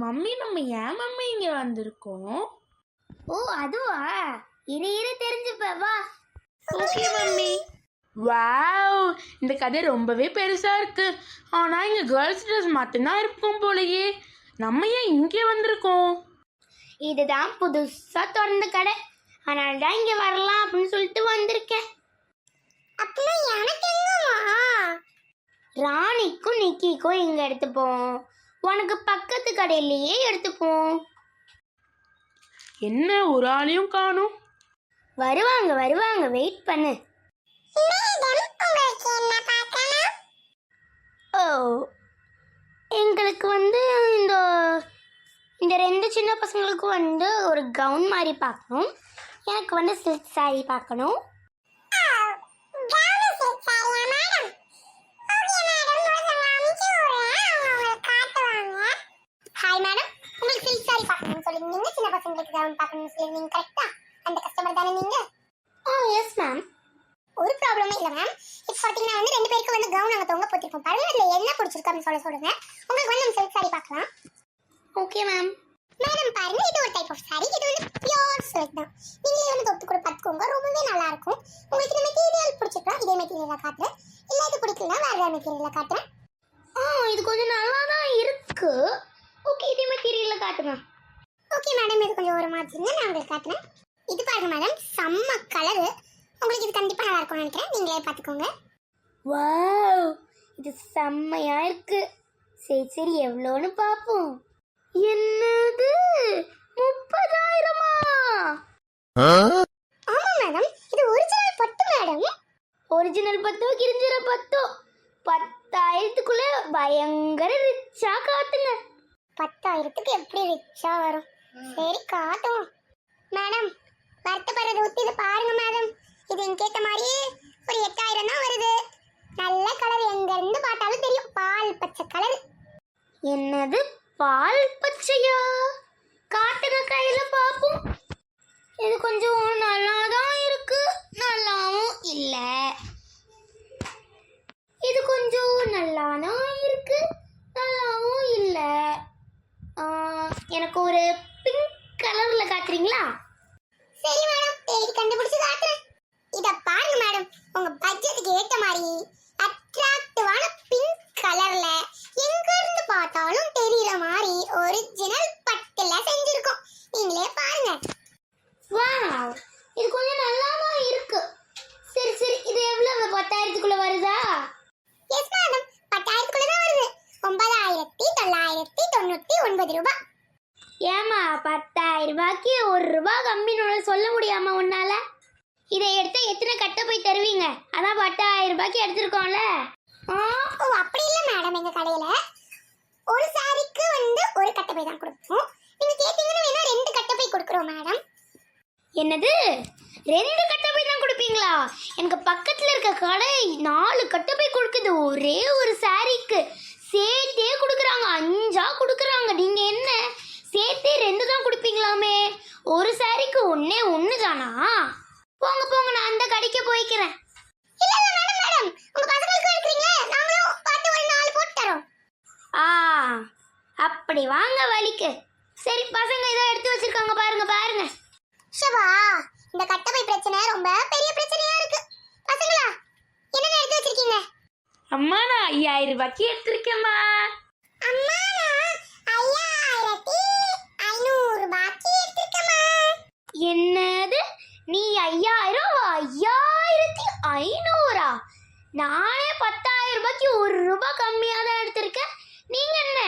Mummy நம்ம ஏன் mummy இங்கே வந்திருக்கோம்? ஓ அதுவா? இரு இரு தெரிஞ்சுப்ப வா. Okay mummy. வாவ் இந்த கதை ரொம்பவே பெருசா இருக்கு. ஆனா இங்க கேர்ள்ஸ் ட்ரெஸ் மட்டும்தான் இருக்கும் போலயே. நம்ம ஏன் இங்கே வந்திருக்கோம்? இதுதான் புதுசா திறந்த கடை. அதனால தான் இங்க வரலாம் அப்படின்னு சொல்லிட்டு வந்திருக்கேன். அப்படின்னா எனக்கு எங்கம்மா? ராணிக்கும் நிக்கிக்கும் இங்க எடுத்துப்போம்? உனக்கு பக்கத்து கடையிலேயே எடுத்துப்போம். என்ன ஒரு ஆளையும் காணும். வருவாங்க வருவாங்க வெயிட் பண்ணு. ஓ எங்களுக்கு வந்து இந்த இந்த ரெண்டு சின்ன பசங்களுக்கு வந்து ஒரு கவுன் மாதிரி பார்க்கணும். எனக்கு வந்து சில்க் saree பார்க்கணும் ஹாய் மேடம் உங்களுக்கு சில்க் saree பார்க்கணும்னு சொல்லியிருந்தீங்க கவுன் பார்க்கணும்னு சொல்லியிருந்தீங்க கரெக்டா அந்த கஸ்டமர் தானே நீங்க? ஆ எஸ் மேம் ஒரு ப்ராப்ளமே இல்லை மேம் இப்போ பார்த்தீங்கன்னா வந்து ரெண்டு பேருக்கு வந்து கவுன் நாங்கள் தொங்க போட்டிருக்கோம். பாருங்க அதில் என்ன பிடிச்சிருக்கு அப்படின்னு சொல்ல சொல்லுங்க. உங்களுக்கு வந்து நம்ம சில்க் saree பார்க்கலாம். ஓகே மேம் மேடம் பாருங்க இது ஒரு டைப் ஆஃப் saree. இது வந்து பியூர் சில்க் தான். நீங்களே வந்து தொட்டு கூட பார்த்துக்கோங்க. ரொம்பவே நல்லா இருக்கும். உங்களுக்கு இந்த மெட்டீரியல் பிடிச்சிருக்கா இதே மெட்டீரியலாக காட்டுறேன். இல்லை இது பிடிக்கலனா வேற மெட்டீரியலாக காட்டுறேன். ஓகே மேடம் இது கொஞ்சம் ஒரு மாதிரிங்க. நான் உங்களுக்கு காட்டுறேன். இது பாருங்க மேடம் செம்ம கலரு உங்களுக்கு இது கண்டிப்பாக நல்லா இருக்கும்னு நினைக்கிறேன். நீங்களே பார்த்துக்கோங்க. வாவ் இது செம்மையா இருக்கு. சரி சரி எவ்வளோன்னு பார்ப்போம். என்னது? முப்பதாயிரமா? ஆமா மேடம் இது ஒரிஜினல் பட்டு மேடம் ஒரிஜினல் பத்தோ கிரிஞ்சிர பத்தோ? பத்தாயிரத்துக்குள்ள பயங்கர ரிச்சா காட்டுங்க. பத்தாயிரத்துக்கு எப்படி ரிச்சா வரும்? சரி காட்டும் மேடம் வருத்தப்படுறது ஊத்தி இது பாருங்க மேடம். இது எனக்கு கேட்ட மாதிரியே ஒரு எட்டாயிரம் தான் வருது. நல்ல கலர் எங்க இருந்து பார்த்தாலும் தெரியும். பால் பச்சை கலர் என்னது? பால் பச்சையா? காட்டுங்க கையில பாப்போம் இது கொஞ்சம் நல்லா தான் இருக்கு. நல்லாவும் இல்லை. இது கொஞ்சம் நல்லா தான் இருக்கு நல்லாவும் இல்லை எனக்கு ஒரு பிங்க் காட்டுறீங்களா சரி மேடம் தேடி கண்டுபிடிச்சு காட்டுறேன். இத பாருங்க மேடம் உங்க பட்ஜெட்டுக்கு ஏத்த மாதிரி அட்ராக்டிவான பிங்க் கலர்ல எங்க இருந்து பார்த்தாலும் தெரியற மாதிரி ஒரிஜினல் பட்டுல செஞ்சிருக்கோம். நீங்களே பாருங்க. வாவ் இது கொஞ்சம் நல்லா தான் இருக்கு. சரி சரி இது எவ்வளவு? பத்தாயிரத்துக்குள்ள வருதா? எஸ் மேடம் பத்தாயிரத்துக்குள்ள தான் வருது. ஒன்பதாயிரத்தி தொள்ளாயிரத்தி தொண்ணூத்தி ஒன்பது ரூபாய். பத்தாயிரம் ரூபாய்க்கு ஒரு ரூபாய் கம்மின்னு சொல்ல முடியாம உன்னால? இதை எடுத்து எத்தனை கட்ட போய் தருவீங்க? அதான் பத்தாயிரம் ரூபாய்க்கு எடுத்திருக்கோம்ல. ஓ அப்படி இல்லை மேடம் எங்க கடையில. ஒரு சாரிக்கு வந்து ஒரு கட்டை பை தான் கொடுப்போம் நீங்க கேட்டீங்கன்னா வேணா ரெண்டு கட்டை பை கொடுக்குறோம் மேடம் என்னது? ரெண்டு கட்டப்பை தான் கொடுப்பீங்களா? எனக்கு பக்கத்துல இருக்க கடை நாலு கட்டப்பை கொடுக்குது. ஒரே ஒரு சாரிக்கு சேர்த்தே கொடுக்குறாங்க. அஞ்சா கொடுக்குறாங்க. ரெண்டு தான் கொடுப்பீங்களாமே? ஒரு சாரிக்கு ஒன்னே ஒன்று தானா போங்க போங்க நான் அந்த கடைக்கு போய்க்கிறேன். அப்படி வாங்க வலிக்கு சரி பசங்க ஏதோ எடுத்து வச்சிருக்காங்க. பாருங்க பாருங்க. ஷபா இந்த கட்டப்பை பிரச்சனை ரொம்ப பெரிய பிரச்சனையா இருக்கு. பசங்களா என்ன எடுத்து வச்சிருக்கீங்க? அம்மா நான் ஐயாயிரம் ரூபாய்க்கு எடுத்திருக்கேம்மா. அம்மா ஐயாயிரத்தி ஐநூறு பாக்கி எடுத்திருக்கமா என்னது நீ ஐயாயிரம் ஐயாயிரத்தி ஐநூறா? நானே பத்தாயிரம் ரூபாய்க்கு ஒரு ரூபாய் கம்மியாக தான் எடுத்திருக்கேன். நீங்கள் என்ன?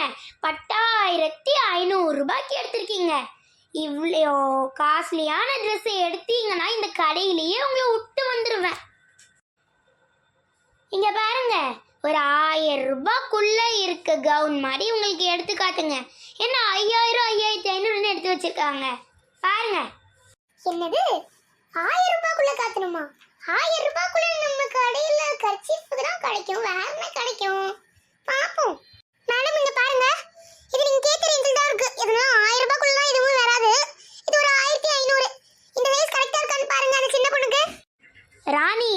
பத்தாயிரத்தி ஐநூறு ரூபாய்க்கு எடுத்திருக்கீங்க. இவ்வளோ காஸ்ட்லியான ட்ரெஸ்ஸை எடுத்தீங்கன்னா இந்த கடையிலேயே உங்களை விட்டு வந்துடுவேன் இங்கே பாருங்க ஒரு ஆயிரம் ரூபாய்க்குள்ளே இருக்க கவுன் மாதிரி உங்களுக்கு எடுத்து காட்டுங்க. என்ன ஐயாயிரம் ஐயாயிரத்தி ஐநூறுன்னு எடுத்து வச்சுருக்காங்க. பாருங்க. என்னது? ஆயிரம் ரூபாய்க்குள்ள காத்தணுமா? ஆயிரம் ரூபாய்க்குள்ள நம்ம கடையில கர்ச்சீஃப் தான் கிடைக்கும் வேற என்ன கிடைக்கும்? பாப்போம் மேடம் இங்க பாருங்க. இது நீங்க கேட்ட ரேஞ்சில் தான் இருக்கு. எதுனா ஆயிரம் ரூபாய்க்குள்ள எதுவும் வராது. இது ஒரு ஆயிரத்தி ஐநூறு. இந்த சைஸ் கரெக்டா இருக்கான்னு பாருங்க அந்த சின்ன பொண்ணுக்கு. ராணி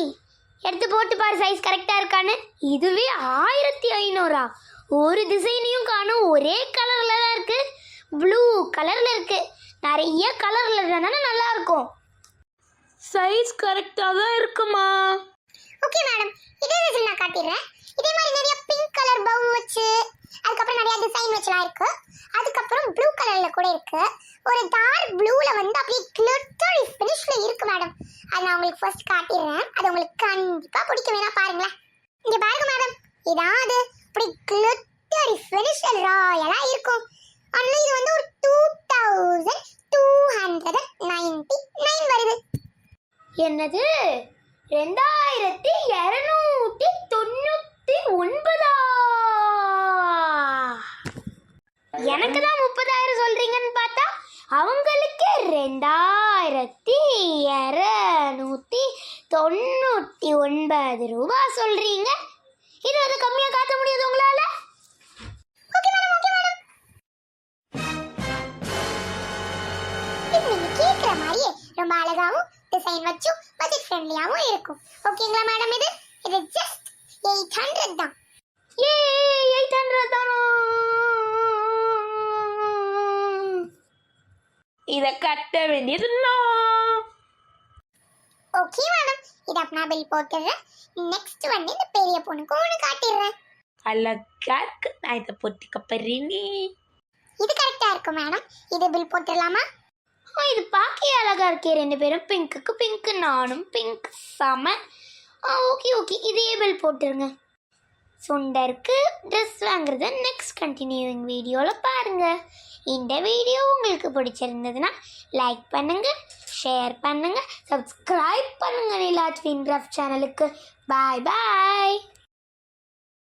எடுத்து போட்டு பாரு சைஸ் கரெக்டா இருக்கான்னு. இதுவே ஆயிரத்தி ஐநூறா. ஒரு டிசைனையும் காணும். ஒரே கலர்ல தான் இருக்கு. கலர்ல இருக்கு. நிறைய கலர்ல இருந்தா நல்லா இருக்கும். சைஸ் கரெக்டாக தான் இருக்குமா? ஓகே மேடம் இதே டிசைன் நான் காட்டிடுறேன். இதே மாதிரி நிறைய பிங்க் கலர் பவு வச்சு அதுக்கப்புறம் நிறைய டிசைன் வச்சுலாம் இருக்கு. அதுக்கப்புறம் ப்ளூ கலர்ல கூட இருக்கு. ஒரு டார்க் ப்ளூல வந்து அப்படியே கிளிட்டரி ஃபினிஷ்ல இருக்கு மேடம் அது நான் உங்களுக்கு ஃபர்ஸ்ட் காட்டிடுறேன். அது உங்களுக்கு கண்டிப்பா பிடிக்கும். வேணா பாருங்களேன். இங்க பாருங்க மேடம் இதான் அது. அப்படி கிளிட்டரி ஃபினிஷ்ல ராயலா இருக்கும். ஆனால் இது வந்து ஒரு two thousand two hundred ninety nine வருது. என்னது? ரெண்டாயிரத்தி இரநூத்தி தொண்ணூத்தி ஒன்பதா? எனக்கு தான் முப்பதாயிரம் சொல்றீங்கன்னு பார்த்தா அவங்களுக்கு ரெண்டாயிரத்தி இரநூத்தி தொண்ணூத்தி ஒன்பது ரூபாய் சொல்றீங்க. இது வந்து கம்மியா காட்ட முடியாது உங்களால? ஓகே மாதிரியே ரொம்ப அழகாகவும் டிசைன் வச்சும் பட்ஜெட் ஃப்ரெண்ட்லியாவும் இருக்கும். ஓகேங்களா மேடம் இது? இது ஜஸ்ட் எயிட் ஹண்ட்ரட் தான். ஏ எயிட் ஹண்ட்ரட் தானோ? இதை கட்ட வேண்டியது நான் ஓகே மேடம் இது அப்பனா பில் போட்டுடுறேன் நெக்ஸ்ட் வந்து இந்த பெரிய பொண்ணுக்கு ஒன்று காட்டிடுறேன். அழகா இருக்கு. நான் இதை பொத்திக்க போறேனே. இது கரெக்டா இருக்கும் மேடம் இது பில் போட்டுடலாமா? இது பார்க்க அழகா இருக்கே. ரெண்டு பேரும் பிங்க்குக்கு பிங்க் நானும் பிங்க். செம. ஆ ஓகே ஓகே. இதே பில் போட்டுருங்க. சுண்டருக்கு ட்ரெஸ் வாங்குறத நெக்ஸ்ட் கண்டினியூவிங் வீடியோவில் பாருங்கள் இந்த வீடியோ உங்களுக்கு பிடிச்சிருந்ததுன்னா லைக் பண்ணுங்கள் ஷேர் பண்ணுங்கள் சப்ஸ்கிரைப் பண்ணுங்கள் நிலாஜ் வின் சேனலுக்கு பாய் பாய்